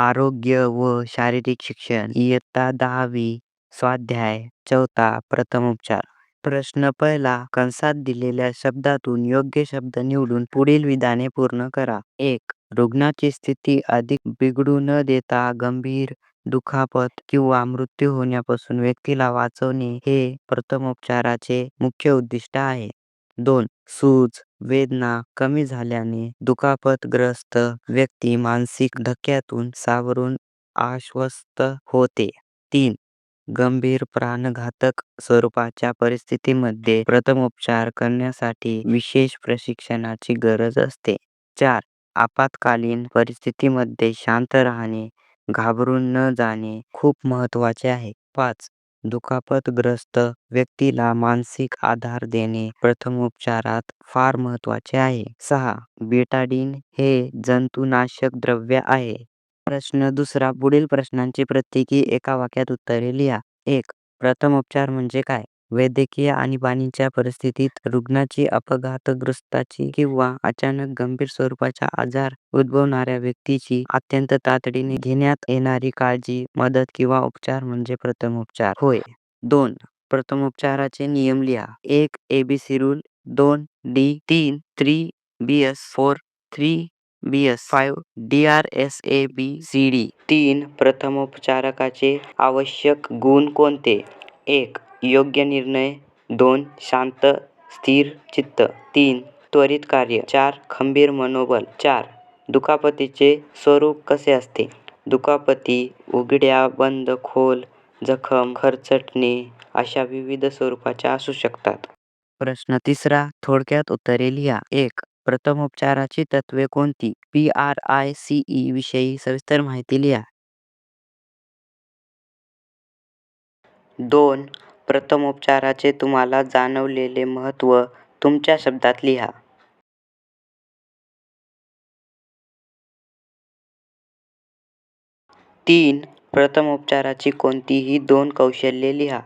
आरोग्य व शारीरिक शिक्षण इयत्ता दहावी स्वाध्याय चौथा प्रथमोपचार प्रश्न पहिला कंसात दिलेल्या शब्दातून योग्य शब्द निवडून पुढील विधाने पूर्ण करा. एक रुग्णाची स्थिती अधिक बिघडू न देता गंभीर दुखापत किंवा मृत्यू होण्यापासून व्यक्तीला वाचवणे हे प्रथमोपचाराचे मुख्य उद्दिष्ट आहे. दोन सूज वेदना कमी झाल्याने दुखापतग्रस्त व्यक्ती मानसिक धक्क्यातून सावरून आश्वस्त होते. तीन गंभीर प्राणघातक स्वरूपाच्या परिस्थितीमध्ये प्रथमोपचार करण्यासाठी विशेष प्रशिक्षणाची गरज असते. चार आपत्कालीन परिस्थितीमध्ये शांत राहणे घाबरून न जाणे खूप महत्त्वाचे आहे. पाच दुखापतग्रस्त व्यक्तीला मानसिक आधार देणे प्रथमोपचारात फार महत्त्वाचे आहे. सहा. बेटाडीन हे जंतुनाशक द्रव्य आहे. प्रश्न दुसरा पुढील प्रश्नांची प्रत्येकी एका वाक्यात उत्तरे लिहा. एक प्रथमोपचार म्हणजे काय? वैद्यकीय आणीबाणीच्या परिस्थितीत रुग्णाची अपघातग्रस्ताची किंवा अचानक गंभीर स्वरूपाचा आजार उद्भवणाऱ्या व्यक्तीची अत्यंत तातडीने घेण्यात येणारी काळजी मदत किंवा उपचार म्हणजे प्रथमोपचार. होय. दोन. प्रथमोपचाराचे नियम लिहा. एक एबीसी रूल दोन डी तीन three B S four three B S five D R S A B C D तीन प्रथमोपचारकाचे आवश्यक गुण कोणते? एक योग्य निर्णय. दोन शांत स्थिर चित्त. तीन त्वरित कार्य. चार खंबीर मनोबल. चार दुखापतीचे स्वरूप कसे असते? दुखापती उघड्या बंद खोल जखम खरचटणे अशा विविध स्वरूपाच्या असू शकतात. प्रश्न तिसरा थोडक्यात उत्तरे लिहा. एक प्रथमोपचाराची तत्वे कोणती? P R I C E विषयी सविस्तर माहिती लिहा. दोन प्रथमोपचाराचे तुम्हाला जाणवलेले महत्त्व तुमच्या शब्दात लिहा. तीन प्रथमोपचाराची कोणतीही दोन कौशल्ये लिहा.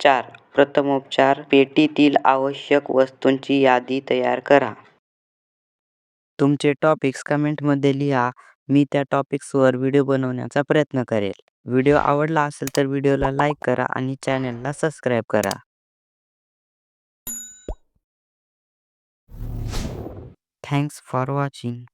चार प्रथमोपचार पेटीतील आवश्यक वस्तूंची यादी तयार करा. तुमचे टॉपिक्स कमेंटमध्ये लिहा. मी त्या टॉपिक्सवर व्हिडिओ बनवण्याचा प्रयत्न करेल. व्हिडिओ आवडला असेल तर व्हिडिओला लाईक करा आणि चॅनलला सबस्क्राईब करा. Thanks for watching